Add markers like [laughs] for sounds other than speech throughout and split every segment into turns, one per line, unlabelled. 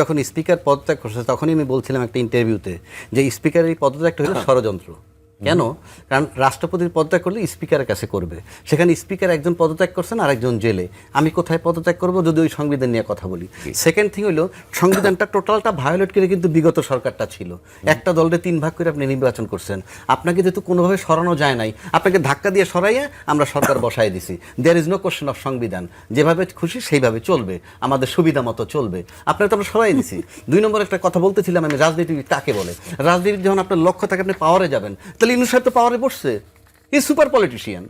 যখন স্পিকার পদত্যাগ করছে তখনই আমি বলছিলাম একটা ইন্টারভিউতে যে স্পিকারের এই পদত্যাগটা হলো ষড়যন্ত্র। কেন? কারণ রাষ্ট্রপতির পদত্যাগ করলে স্পিকারের কাছে করবে। সেখানে স্পিকার একজন পদত্যাগ করছেন আর একজন জেলে। আমি কোথায় পদত্যাগ করব? যদি ওই সংবিধান নিয়ে কথা বলি। সেকেন্ড থিং হলো সংবিধানটা টোটালটা ভায়োলেট করে কিন্তু বিগত সরকারটা ছিল। একটা দলরে তিন ভাগ করে আপনি নির্বাচন করছেন। আপনাকে যেহেতু কোনোভাবে সরানো যায় নাই আপনাকে ধাক্কা দিয়ে সরাইয়ে আমরা সরকার বসায় দিছি। There is no question of সংবিধান। যেভাবে খুশি সেইভাবে চলবে। আমাদের সুবিধা মতো চলবে। আপনাকে তো আমরা সরাই দিছি। দুই নম্বর একটা কথা বলতেছিলাম আমি রাজনীতি কাকে বলে? রাজনীতি যখন আপনার লক্ষ্য থাকে আপনি পাওয়ারে যাবেন। তাহলে ইনু সাহেব তো পাওয়ারে বসছে। ই সুপার পলিটিশিয়ান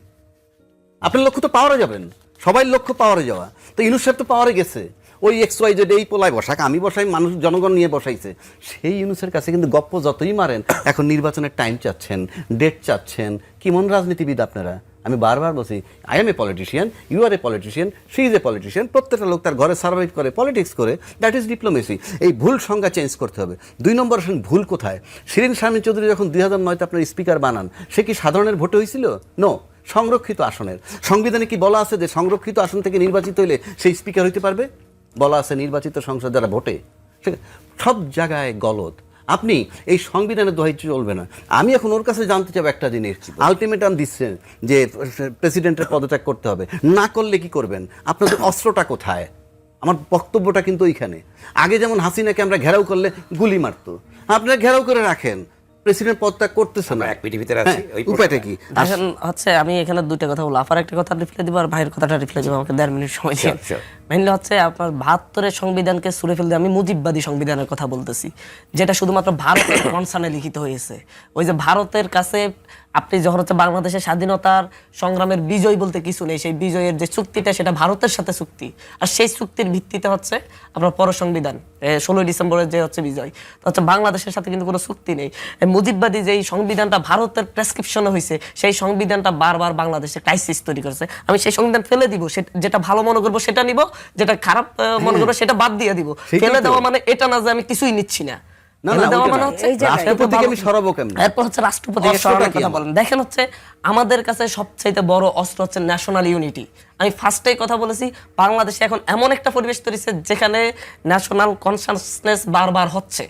আপনার লক্ষ্য তো পাওয়ারে যাবেন। সবাই লক্ষ্য পাওয়ারে যাওয়া। তো ইনু সাহেব তো পাওয়ারে গেছে। ওই এক্স ওয়াই জেড এই পোলায় বসাক, আমি বসাই, মানুষ, জনগণ নিয়ে বসাইছে। সেই ইউনুসের কাছে কিন্তু গপ্প যতই মারেন, এখন নির্বাচনের টাইম চাচ্ছেন ডেট চাচ্ছেন। কি মন রাজনীতিবিদ আপনারা? আমি বারবার বলছি I am a politician you are a politician she is a politician প্রত্যেকটা লোক তার ঘরে সার্ভাইভ করে পলিটিক্স করে দ্যাট ইজ ডিপ্লোমেসি এই ভুল সংজ্ঞা চেঞ্জ করতে হবে। দুই নম্বর আসেন, ভুল কোথায়? শিরিন শারমিন চৌধুরী যখন দুই হাজার নয়তে আপনার স্পিকার বানান, সে কি সাধারণের ভোটে হয়েছিল? নো সংরক্ষিত আসনের। সংবিধানে কি বলা আছে যে সংরক্ষিত আসন থেকে নির্বাচিত হলে সেই স্পিকার হইতে পারবে? বলা আছে নির্বাচিত সংসদ যারা ভোটে। সে- সব জায়গায় গলদ। আপনি এই সংবিধানের দোহাই চলবে না। আমি এখন ওর কাছে জানতে চাবো একটা জিনিস। আলটিমেটাম দিচ্ছেন যে প্রেসিডেন্টের পদত্যাগ করতে হবে। না করলে কি করবেন? আপনাদের অস্ত্রটা কোথায়? আমার বক্তব্যটা কিন্তু ওইখানে। আগে যেমন হাসিনাকে আমরা ঘেরাও করলে গুলি মারতো। আপনারা ঘেরাও করে রাখেন। প্রেসিডেন্ট পদত্যাগ করতেছে না।
এক মিনিটের ভিতরে আছি, ওই
উপায়টা কি?
এখন হচ্ছে আমি এখানে দুইটা কথা বলব আপার একটা কথা রিপ্লাই দিব আর ভাইয়ের কথাটা রিপ্লাই দিব আমাকে দেড় মিনিট সময় দিন. মেনলি হচ্ছে আপনার বাহাত্তরের সংবিধানকে সুরে ফেলতে আমি মুজিববাদী সংবিধানের কথা বলতেছি যেটা শুধুমাত্র ভারতের [coughs] কনসার্নে লিখিত হয়েছে। ওই যে ভারতের কাছে আপনি যখন হচ্ছে বাংলাদেশের স্বাধীনতার সংগ্রামের বিজয় বলতে কিছু নেই সেই বিজয়ের যে চুক্তিটা সেটা ভারতের সাথে চুক্তি। আর সেই চুক্তির ভিত্তিতে হচ্ছে আপনার পর সংবিধান ষোলোই ডিসেম্বরের যে হচ্ছে বিজয় তো হচ্ছে বাংলাদেশের সাথে কিন্তু কোনো চুক্তি নেই। মুজিববাদী যেই সংবিধানটা ভারতের প্রেসক্রিপশনে হয়েছে সেই সংবিধানটা বারবার বাংলাদেশে ক্রাইসিস তৈরি করছে। আমি সেই সংবিধান ফেলে দিব যেটা ভালো মনে করব সেটা নিব যেটা খারাপ মনে করব সেটা বাদ দিয়ে দিব। ফেলে দেওয়া মানে এটা না যে আমি কিছুই নিচ্ছি না। মানে দেখেন হচ্ছে আমাদের কাছে সবচাইতে বড় অস্ত্র হচ্ছে ন্যাশনাল ইউনিটি আমি ফার্স্টেই কথা বলেছি বাংলাদেশে এখন এমন একটা পরিবেশ তৈরি হচ্ছে যেখানে ন্যাশনাল কনসাসনেস বারবার হচ্ছে।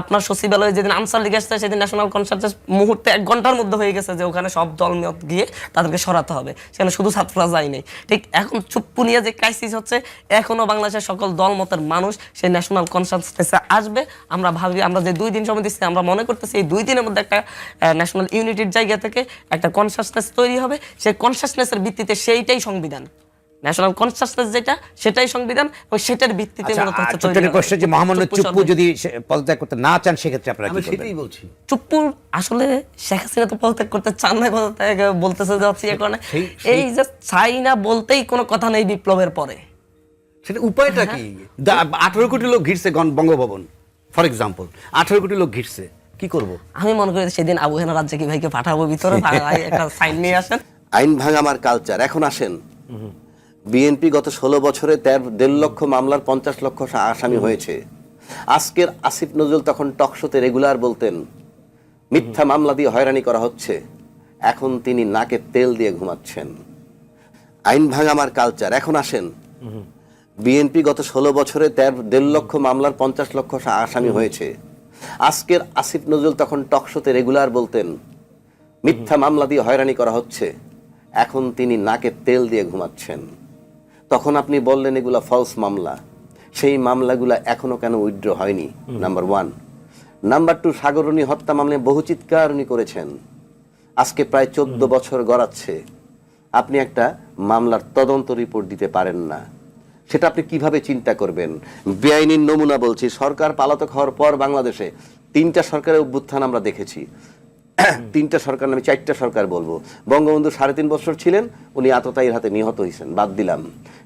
আপনার সচিবালয়ে যেদিন আনসার লিগে আসছে, সেদিন ন্যাশনাল কনসাসনেস মুহূর্তে এক ঘণ্টার মধ্যে হয়ে গেছে যে ওখানে সব দল মত গিয়ে তাদেরকে সরাতে হবে। সেখানে শুধু ছাত্ররা যায়নি ঠিক এখন চুপ্পু নিয়ে যে ক্রাইসিস হচ্ছে, এখনও বাংলাদেশের সকল দলমতের মানুষ সেই ন্যাশনাল কনসাসনেসে আসবে। আমরা ভাবি, আমরা যে দুই দিন সময় দিচ্ছি, আমরা মনে করতেছি এই দুই দিনের মধ্যে একটা ন্যাশনাল ইউনিটির জায়গা থেকে একটা কনসাসনেস তৈরি হবে। সেই কনসাসনেসের ভিত্তিতে সেইটাই সংবিধান। ন্যাশনাল কনসাসনেস যেটা সেটাই সংবিধান এবং সেটার ভিত্তিতে
আচ্ছা,
মূলত হচ্ছে
যে মোহাম্মদ
চুপ্পু
চুপ্পু যদি পদত্যাগ করতে না চান সেক্ষেত্রে আপনারা কি করবেন
সেটাই বলছি।
চুপ্পুর আসলে শেখ হাসিনা তো পদত্যাগ করতে চান না পদত্যাগ বলতেছে যে হচ্ছে ইয়ে করে না।
সেই-
এই যে চাই না বলতেই কোনো কথা নেই বিপ্লবের পরে।
সেটা উপায়টা কি? আঠারো কোটি লোক ঘিরছে বঙ্গভবন ফর এক্সাম্পল আঠারো কোটি লোক ঘিরছে কি করব?
আমি মনে করি সেদিন আবু হেনা রাজ্যে কি ভাইকে পাঠাবো ভিতরে [laughs] একটা সাইন নিয়ে আসেন।
আইন ভাঙা আমার কালচার এখন আসেন। বিএনপি গত ষোলো বছরে তেরো দেড় লক্ষ মামলার পঞ্চাশ লক্ষ আসামি হয়েছে। আজকের আসিফ নজরুল তখন টকশোতে রেগুলার বলতেন, মিথ্যা মামলা দিয়ে হয়রানি করা হচ্ছে। এখন তিনি নাকে তেল দিয়ে ঘুমাচ্ছেন। আইন ভাঙা আমার কালচার এখন আসেন। বিএনপি গত ষোলো বছরে তেরো দেড় লক্ষ মামলার পঞ্চাশ লক্ষ আসামি হয়েছে। আজকের আসিফ নজরুল তখন টকশোতে রেগুলার বলতেন, মিথ্যা মামলা দিয়ে হয়রানি করা হচ্ছে। এখন তিনি নাকে তেল দিয়ে ঘুমাচ্ছেন। তখন আপনি বললেন এগুলা ফলস মামলা। সেই মামলাগুলা এখনও কেন উইথড্র হয়নি? নাম্বার ওয়ান নাম্বার টু সাগরণী হত্যা মামলায় বহু চিৎকার উনি করেছেন। আজকে প্রায় চোদ্দ বছর গড়াচ্ছে। আপনি একটা মামলার তদন্ত রিপোর্ট দিতে পারেন না। সেটা আপনি কীভাবে চিন্তা করবেন? বেআইনির নমুনা বলছি সরকার পালাতক হওয়ার পর বাংলাদেশে তিনটা সরকারের অভ্যুত্থান আমরা দেখেছি। [clears throat] তিনটা সরকার নামে চারটা সরকার বলব। বঙ্গবন্ধু সাড়ে তিন বছর ছিলেন উনি আততায়ীর হাতে নিহত হয়েছেন বাদ দিলাম।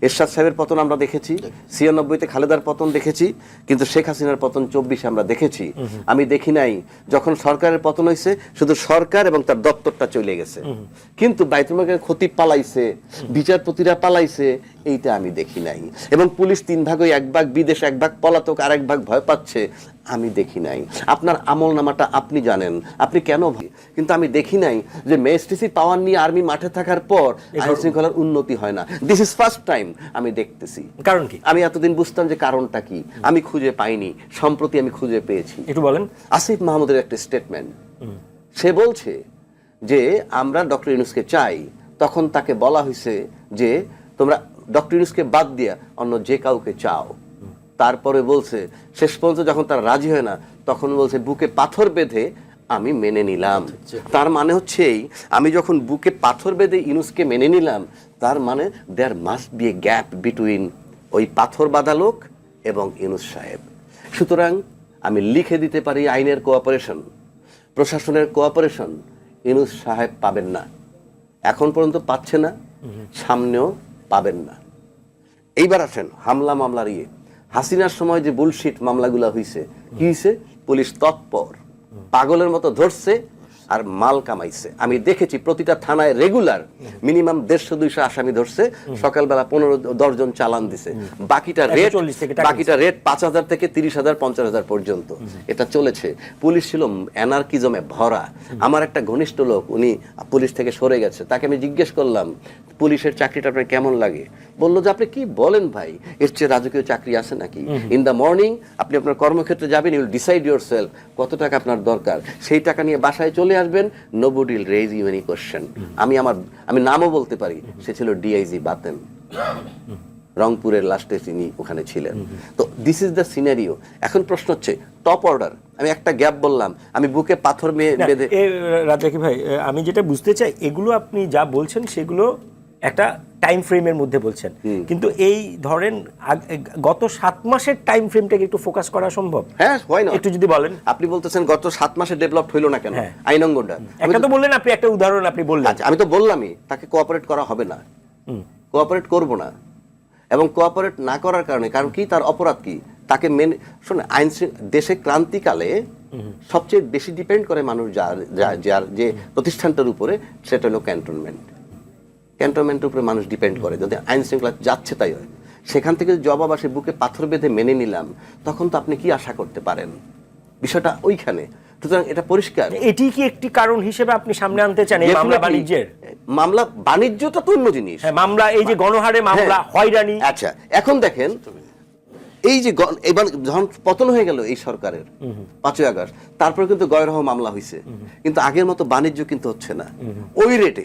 এরশাদ সাহেবের পতন আমরা দেখেছি ছিয়ানব্বইতে খালেদার পতন দেখেছি কিন্তু শেখ হাসিনার পতন চব্বিশে আমরা দেখেছি। আমি দেখি নাই যখন সরকারের পতন হয়েছে শুধু সরকার এবং তার দপ্তরটা চলে গেছে। কিন্তু বাইতুলমাকে ক্ষতি পালাইছে বিচারপতিরা পালাইছে
এইটা আমি দেখি নাই। এবং পুলিশ তিন ভাগ ওই এক ভাগ বিদেশ এক ভাগ পলাতক আর এক ভাগ ভয় পাচ্ছে আমি দেখি নাই। আপনার আমল নামাটা আপনি জানেন। আপনি কেন? কিন্তু আমি দেখি নাই যে মেএসটিসি পাওয়ার নিয়ে আর্মি মাঠে থাকার পর আইন শৃঙ্খলার উন্নতি হয় না। দিস ইজ ফার্স্ট টাইম আমি দেখতেছি।
কারণ কি?
আমি এতদিন বুঝতাম যে কারণটা কি। আমি খুঁজে পাইনি। সম্প্রতি আমি খুঁজে পেয়েছি।
একটু বলেন।
আসিফ মাহমুদের একটা স্টেটমেন্ট সে বলছে যে আমরা ডক্টর ইউনুসকে চাই। তখন তাকে বলা হয়েছে যে তোমরা ডক্টর ইউনুসকে বাদ দিয়া অন্য যে কাউকে চাও। তারপরে বলছে, শেষ পর্যন্ত যখন তারা রাজি হয় না, তখন বলছে, বুকে পাথর বেঁধে আমি মেনে নিলাম। তার মানে হচ্ছে এই, আমি যখন বুকে পাথর বেঁধে ইউনুসকে মেনে নিলাম, তার মানে there must be a gap between ওই পাথর বাঁধা লোক এবং ইউনুস সাহেব। সুতরাং আমি লিখে দিতে পারি আইনের কোঅপারেশন প্রশাসনের কোঅপারেশন ইনুস সাহেব পাবেন না। এখন পর্যন্ত পাচ্ছে না। সামনেও পাবেন না। এইবার আসেন, হামলা মামলার ইয়ে। হাসিনার সময় যে বুলশিট মামলাগুলো হইছে, কি হইছে? পুলিশ তৎপর। পাগলের মতো ধরছে আর মাল কামাইছে। আমি দেখেছি প্রতিটা থানায় রেগুলার মিনিমাম দেড়শো দুইশো আসামি ধরছে। সকালবেলা পনেরো দশজন চালান দিছে। বাকিটা রেট
140 থেকে টাকা
বাকিটা রেট পাঁচ হাজার থেকে তিরিশ হাজার পঞ্চাশ হাজার পর্যন্ত। এটা চলেছে। পুলিশ ছিল অ্যানার্কিজমে ভরা। আমার একটা ঘনিষ্ঠ লোক উনি পুলিশ থেকে সরে গেছে। তাকে আমি জিজ্ঞেস করলাম পুলিশের চাকরিটা আপনার কেমন লাগে? বলল যে আপনি কি বলেন ভাই? এর চেয়ে রাজকীয় চাকরি আছে নাকি? ইন দ্য মর্নিং আপনি আপনার কর্মক্ষেত্রে যাবেন ইউল ডিসাইড ইউর সেলফ কত টাকা আপনার দরকার। সেই টাকা নিয়ে বাসায় চলে আসবেন nobody'll raise you any question আমি আমার আমি নামও বলতে পারি সে ছিল ডিআইজি বাতেন। রংপুরের লাস্টে তিনি ওখানে ছিলেন। তো দিস ইজ দ্য সিনারিও এখন প্রশ্ন হচ্ছে টপ অর্ডার আমি একটা গ্যাপ বললাম আমি বুকে পাথর
মেয়ে
বেঁধে
রাজাকি ভাই আমি যেটা বুঝতে চাই এগুলো আপনি যা বলছেন সেগুলো একটা টাইম ফ্রেমের মধ্যে বলছেন। কিন্তু এই ধরেন গত সাত মাসের টাইম ফ্রেমটাকে একটু ফোকাস করা সম্ভব?
হ্যাঁ হয় না
একটু যদি বলেন।
আপনি বলতেছেন গত সাত মাসে ডেভেলপ হইল না কেন?
হ্যাঁ।
আইন অঙ্গনটা আমি
একটা
তো-
তো বললেন আপনি একটা উদাহরণ আপনি বললেন।
আচ্ছা আমি তো বললামই তাকে কোঅপারেট করা হবে না। কোঅপারেট করব না। এবং কোঅপারেট না করার কারণে কারণ কি তার অপরাধ কি? তাকে মেনে শোনে আইন দেশে ক্রান্তিকালে সবচেয়ে বেশি ডিপেন্ড করে মানুষ যার যার যে প্রতিষ্ঠানটার উপরে সেটা হলো ক্যান্টনমেন্ট ক্যান্টনমেন্টের উপরে মানুষ ডিপেন্ড করে। যদি আইন শৃঙ্খলা যাচ্ছে তাই হয়। সেখান থেকে জবাব আসে বুকে পাথর বেঁধে মেনে নিলাম তখন তো আপনি কি আশা করতে পারেন? বিষয়টা ওইখানে। সুতরাং এটা পরিষ্কার।
এটি কি একটি কারণ হিসেবে আপনি সামনে আনতে চান এই মামলা বাণিজ্যের?
মামলা বাণিজ্যটা তো অন্য জিনিস।
হ্যাঁ মামলা এই যে গণহারে মামলা
হ্যাঁ।
হয়রানি।
আচ্ছা এখন দেখেন এই যে এবার যখন পতন হয়ে গেল এই সরকারের পাঁচই আগস্ট তারপরে কিন্তু গয়রহ মামলা হয়েছে কিন্তু আগের মতো বাণিজ্য কিন্তু হচ্ছে না। ওই রেটে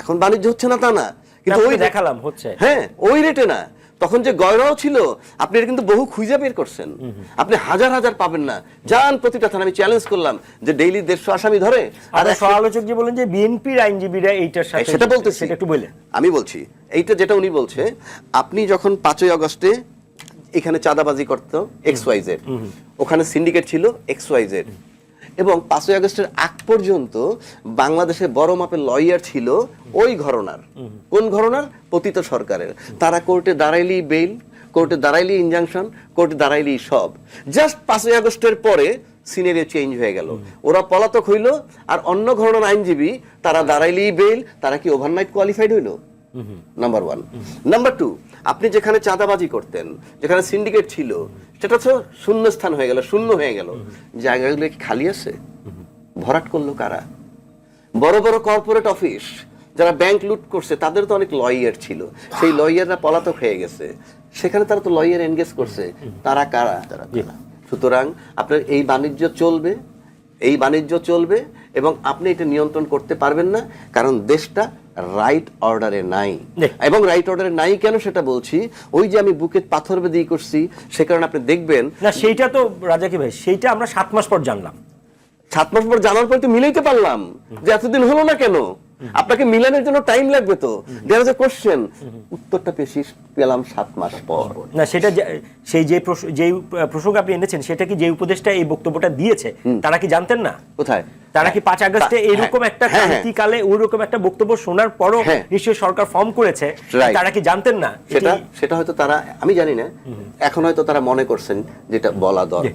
এখন বাণিজ্য হচ্ছে না তা না কিন্তু ওই
দেখালাম হচ্ছে।
হ্যাঁ ওই রেটে না। তখন যে গয়রাও ছিল আপনি এটা কিন্তু বহু খুঁজে বের করছেন। আপনি হাজার হাজার পাবেন না। যান প্রতিটা থানা আমি চ্যালেঞ্জ করলাম যে ডেইলি দেড়শো আসামি ধরে
আর সমালোচক যে বলেন যে বিএনপির আইনজীবীরা এইটার সাথে
সেটা। বলতেছি।
সেটা একটু বললেন
আমি বলছি এইটা যেটা উনি বলছে আপনি যখন পাঁচই আগস্টে এখানে চাঁদাবাজি করতো এক্স ওয়াই জেড ওখানে সিন্ডিকেট ছিল এক্স ওয়াই জেড এবং পাঁচই আগস্টের আগ পর্যন্ত বাংলাদেশে বড় মাপের লয়ার ছিল ওই ঘরনার। কোন ঘরনার? পতিত সরকারের। তারা কোর্টে দাঁড়াইলি বেইল কোর্টে দাঁড়াইলি ইনজাংশন কোর্টে দাঁড়াইলি সব। জাস্ট পাঁচই আগস্টের পরে সিনারিও চেঞ্জ হয়ে গেল। ওরা পলাতক হইল, আর অন্য ঘরনার আইনজীবী, তারা দাঁড়াইলি বেইল তারা কি ওভারনাইট কোয়ালিফাইড হইল? নাম্বার ওয়ান নাম্বার টু আপনি যেখানে চাঁদাবাজি করতেন যেখানে সিন্ডিকেট ছিল সেটা তো শূন্য স্থান হয়ে গেল শূন্য হয়ে গেল। জায়গাগুলো কি খালি আছে? ভরাট করল কারা? বড় বড় কর্পোরেট অফিস যারা ব্যাংক লুট করছে তাদের তো অনেক লয়ার ছিল। সেই লয়াররা পলাতক হয়ে গেছে। সেখানে তারা তো লয়ার এনগেজ করছে। তারা কারা? তারা সুতরাং আপনার এই বাণিজ্য চলবে এই বাণিজ্য চলবে এবং আপনি এটা নিয়ন্ত্রণ করতে পারবেন না কারণ দেশটা রাইট অর্ডারে নাই। এবং রাইট অর্ডারে নাই কেন সেটা বলছি? ওই যে আমি বুকে পাথর বেঁধে করছি সে কারণে আপনি দেখবেন
না সেইটা তো রাজাকে ভাই সেইটা আমরা সাত মাস পর জানলাম।
সাত মাস পর জানার পর তো মিলাইতে পারলাম যে এতদিন হলো না কেন? আপনাকে মিলানোর জন্য টাইম লাগবে তো। দেয়ার ইজ কোশ্চেন উত্তরটা পেশি পেলাম সাত মাস পর।
না সেটা সেই যে যেই প্রসঙ্গ আপনি এনেছেন সেটা কি যে উপদেশটা এই বক্তব্যটা দিয়েছে তারা কি জানতেন না?
কোথায়?
তারা কি পাঁচ আগস্টে
তা-
এইরকম
হ্যাঁ,
একটা
হ্যাঁ, হ্যাঁ।
ক্রান্তিকালে ওইরকম একটা বক্তব্য শোনার পরও
হ্যাঁ।
নিশ্চয়ই সরকার ফর্ম করেছে তারা কি জানতেন না?
সেটা সেটা হয়তো তারা আমি জানি না। এখন হয়তো তারা মনে করছেন যেটা বলা দরকার।